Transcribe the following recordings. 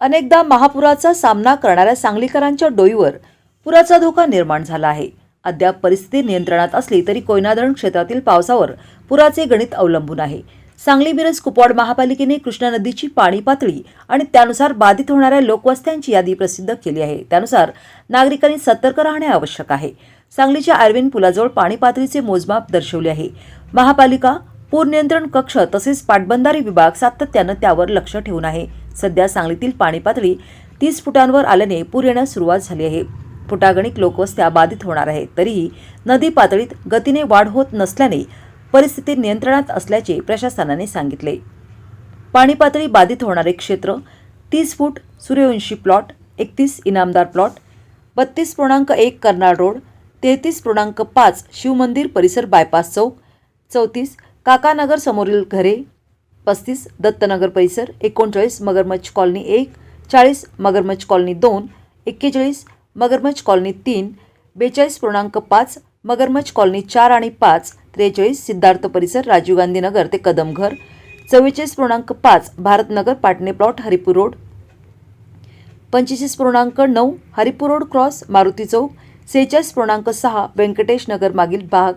अनेकदा महापुराचा सामना करणाऱ्या सांगलीकरांच्या डोईवर पुराचा धोका निर्माण झाला आहे. अद्याप परिस्थिती नियंत्रणात असली तरी कोयना धरण क्षेत्रातील पावसावर पुराचे गणित अवलंबून आहे. सांगली मिरज कुपवाड महापालिकेने कृष्णा नदीची पाणी पातळी आणि त्यानुसार बाधित होणाऱ्या लोकवस्त्यांची यादी प्रसिद्ध केली आहे. त्यानुसार नागरिकांनी सतर्क राहणे आवश्यक आहे. सांगलीच्या आर्विन पुलाजवळ पाणी पातळीचे मोजमाप दर्शवले आहे. महापालिका पूर नियंत्रण कक्ष तसेच पाटबंधारे विभाग सातत्यानं त्यावर लक्ष ठेवून आहे. सध्या सांगलीतील पाणी पातळी तीस फुटांवर आल्याने पूर येण्यास सुरुवात झाली आहे. फुटागणिक लोकवस्त्या बाधित होणार आहे तरीही नदी पातळीत गतीने वाढ होत नसल्याने परिस्थिती नियंत्रणात असल्याचे प्रशासनाने सांगितले. पाणी पातळी बाधित होणारे क्षेत्र तीस फूट सूर्यवंशी प्लॉट एकतीस इनामदार प्लॉट बत्तीस पूर्णांक एक कर्नाळ रोड तेहतीस पूर्णांक पाच शिवमंदिर परिसर बायपास चौक चौतीस काकानगर समोरील घरे पस्तीस दत्तनगर परिसर एकोणचाळीस मगरमच्छ कॉलनी एक चाळीस मगरमच्छ कॉलनी दोन एक्केचाळीस मगरमच्छ कॉलनी तीन बेचाळीस पूर्णांक पाच मगरमच्छ कॉलनी चार आणि पाच त्रेचाळीस सिद्धार्थ परिसर राजीव गांधी नगर ते कदमघर चव्वेचाळीस पूर्णांक पाच भारतनगर पाटणे प्लॉट हरिपूर रोड. पंचवीस पूर्णांक नऊ हरिपूर रोड क्रॉस मारुती चौक. सेहेचाळीस पूर्णांक सहा व्यंकटेश नगर मागील भाग.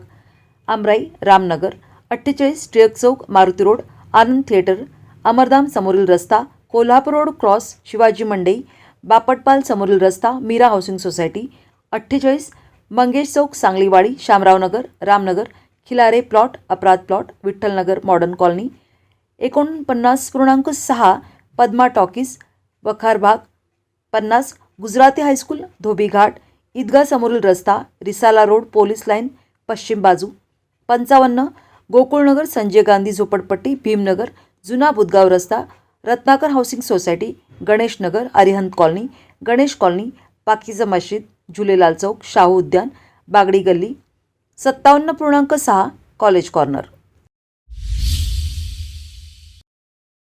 आमराई रामनगर. अठ्ठेचाळीस टिळक चौक मारुती रोड. आनंद थिएटर अमरधाम समोरील रस्ता कोल्हापूर रोड क्रॉस शिवाजी मंडई बापटपाल समोरील रस्ता मीरा हाऊसिंग सोसायटी अठ्ठेचाळीस मंगेश चौक सांगलीवाडी शामराव नगर रामनगर खिलारे प्लॉट अपराध प्लॉट विठ्ठलनगर मॉडर्न कॉलनी एकोणपन्नास पूर्णांक सहा पद्मा टॉकीज वखारबाग पन्नास गुजराती हायस्कूल धोबीघाट ईदगा समोरील रस्ता रिसाला रोड पोलीस लाईन पश्चिम बाजू पंचावन्न गोकुळनगर संजय गांधी झोपडपट्टी भीमनगर जुना बुदगाव रस्ता Ratnakar housing society Ganesh Nagar Arihant colony Ganesh colony Pakija Masjid Jhulelal चौक शाहू उद्यान बागडी गल्ली सत्तावन्न पूर्णांक सहा कॉलेज कॉर्नर.